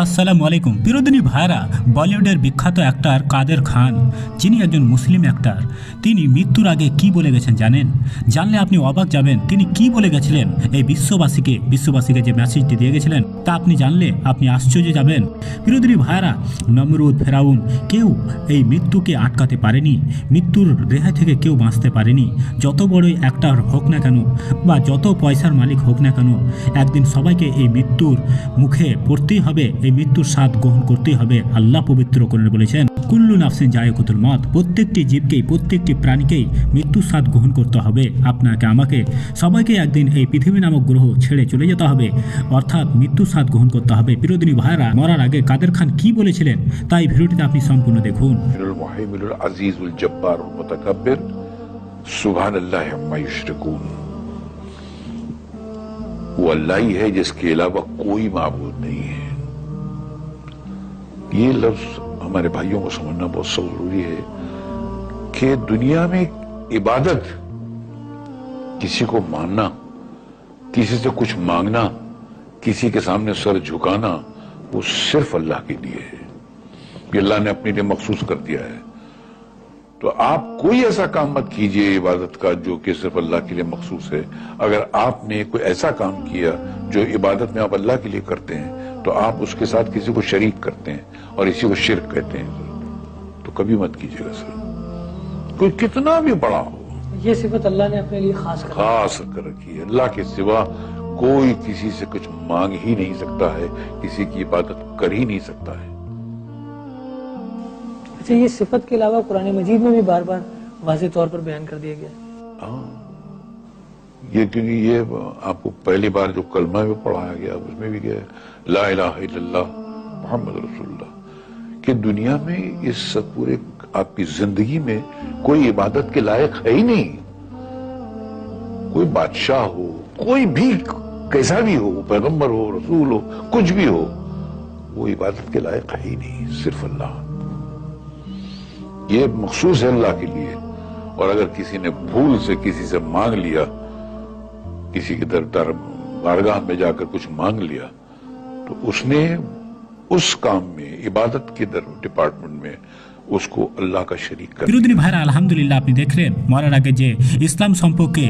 আসসালামু আলাইকুম। বিরোধিনী ভাইরা, বলিউডের বিখ্যাত অ্যাক্টার কাদের খান, যিনি একজন মুসলিম অ্যাক্টর তিনি মৃত্যুর আগে কি বলে গেছেন জানেন? জানলে আপনি অবাক যাবেন, তিনি কি বলে গেছিলেন? এই বিশ্ববাসীকে বিশ্ববাসীকে যে মেসেজটি দিয়ে গেছিলেন, তা আপনি জানলে আপনি আশ্চর্য যাবেন। বিরোধিনী ভাইরা, নমরুদ, ফেরাউন, কেউ এই মৃত্যুকে আটকাতে পারেনি, মৃত্যুর রেহাই থেকে কেউ বাঁচতে পারেনি। যত বড়ই অ্যাক্টর হোক না কেন, বা যত পয়সার মালিক হোক না কেন, একদিন সবাইকে এই মৃত্যুর মুখে পড়তেই হবে। এই মৃত্যুর স্বাদ গ্রহণ করতেই হবে। আল্লাহ পবিত্র করে বলেছেন, কুল্লু নাফসিন জায়কুতুল মত প্রত্যেকটি জীবকেই, প্রত্যেকটি প্রাণীকেই মৃত্যুর স্বাদ গ্রহণ করতে হবে। আপনাকে, আমাকে, সবাইকে একদিন এই পৃথিবী নামক গ্রহ ছেড়ে চলে যেতে হবে। অর্থাৎ মৃত্যুর স্বাদ গ্রহণ করতে হবে। বিরোধিনী ভাইরা মরার আগে কাদের খান কি বলেছিলেন? তাই ভিডিওটিতে আপনি সম্পূর্ণ দেখুন। আজিজুল জব্বার মুতাকাব্বির। সুবহানাল্লাহ আম্মা ইউশরিকুন वो अल्लाह ही है जिसके یہ لفظ ہمارے بھائیوں کو سمجھنا بہت ضروری ہے کہ دنیا میں عبادت کسی کو ماننا، کسی سے کچھ مانگنا، کسی کے سامنے سر جھکانا، وہ صرف اللہ کے لیے ہے۔ یہ اللہ نے اپنے لیے مخصوص کر دیا ہے۔ تو آپ کوئی ایسا کام مت کیجیے عبادت کا جو کہ صرف اللہ کے لیے مخصوص ہے۔ اگر آپ نے کوئی ایسا کام کیا جو عبادت میں آپ اللہ کے لیے کرتے ہیں تو آپ اس کے ساتھ کسی کو شریک کرتے ہیں اور اسی کو شرک کہتے ہیں۔ تو کبھی مت کیجیے گا سر۔ کوئی کتنا بھی بڑا ہو۔ یہ صفت اللہ نے اپنے لیے خاص کر خاص کر رکھی ہے۔ اللہ کے سوا کوئی کسی سے کچھ مانگ ہی نہیں سکتا ہے کسی کی عبادت کر ہی نہیں سکتا ہے۔ اچھا یہ صفت کے علاوہ قرآن مجید میں بھی بار بار واضح طور پر بیان کر دیا گیا۔ ہاں۔ یہ کیونکہ یہ آپ کو پہلی بار جو کلمہ بھی پڑھایا گیا، اس میں بھی گیا لا الہ الا اللہ محمد رسول اللہ۔ کہ دنیا میں اس پورے آپ کی زندگی میں کوئی عبادت کے لائق ہے ہی نہیں۔ کوئی بادشاہ ہو، کوئی بھی کیسا بھی ہو، پیغمبر ہو، رسول ہو، کچھ بھی ہو، وہ عبادت کے لائق ہے ہی نہیں، صرف اللہ۔ یہ مخصوص ہے اللہ کے لیے۔ اور اگر کسی نے بھول سے کسی سے مانگ لیا किसी की दर दर बारगाह में जाकर कुछ मांग लिया तो उसने उस काम में इबादत के दर डिपार्टमेंट में उसको अल्लाह का शरीक कर বিরোধিনী ভাইরা আলহামদুলিল্লাহ আপনি দেখলেন মরার আগে যে ইসলাম সম্পর্কে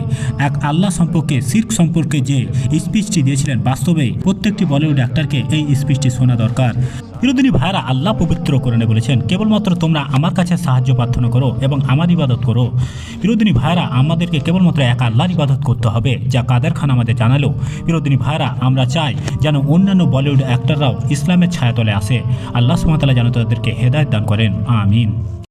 এক আল্লাহ সম্পর্কে সির্ক সম্পর্কে যে স্পিচটি দিয়েছিলেন বাস্তবে প্রত্যেকটি বলিউড অ্যাক্টরকে এই স্পিচটি শোনা দরকার বিরোধিনী ভাইরা আল্লাহ পবিত্র করণে বলেছেন, কেবলমাত্র তোমরা আমার কাছে সাহায্য প্রার্থনা করো এবং আমার ইবাদত করো। বিরোধিনী ভাইরা, আমাদেরকে কেবলমাত্র এক আল্লাহর ইবাদত করতে হবে, যা কাদের খান আমাদের জানালো। বিরোধিনী ভাইরা, আমরা চাই যেন অন্যান্য বলিউড অ্যাক্টররাও ইসলামের ছায়াতলে আসে। আল্লাহ সুমাতালা যেন তাদেরকে হেদায়ত দান করেন। আমিন।